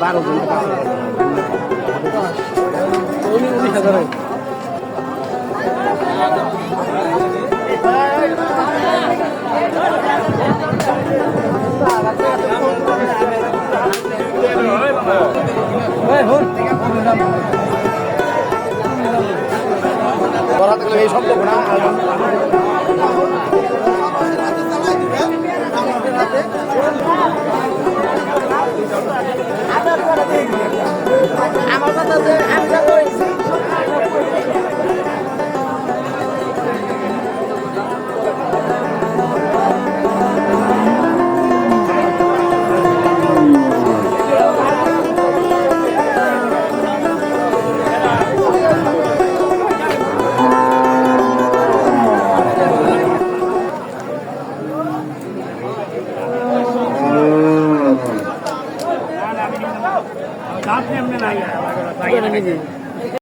বারো ঘণ্টা এই সম্ভব हम्म। हमने नहीं। आया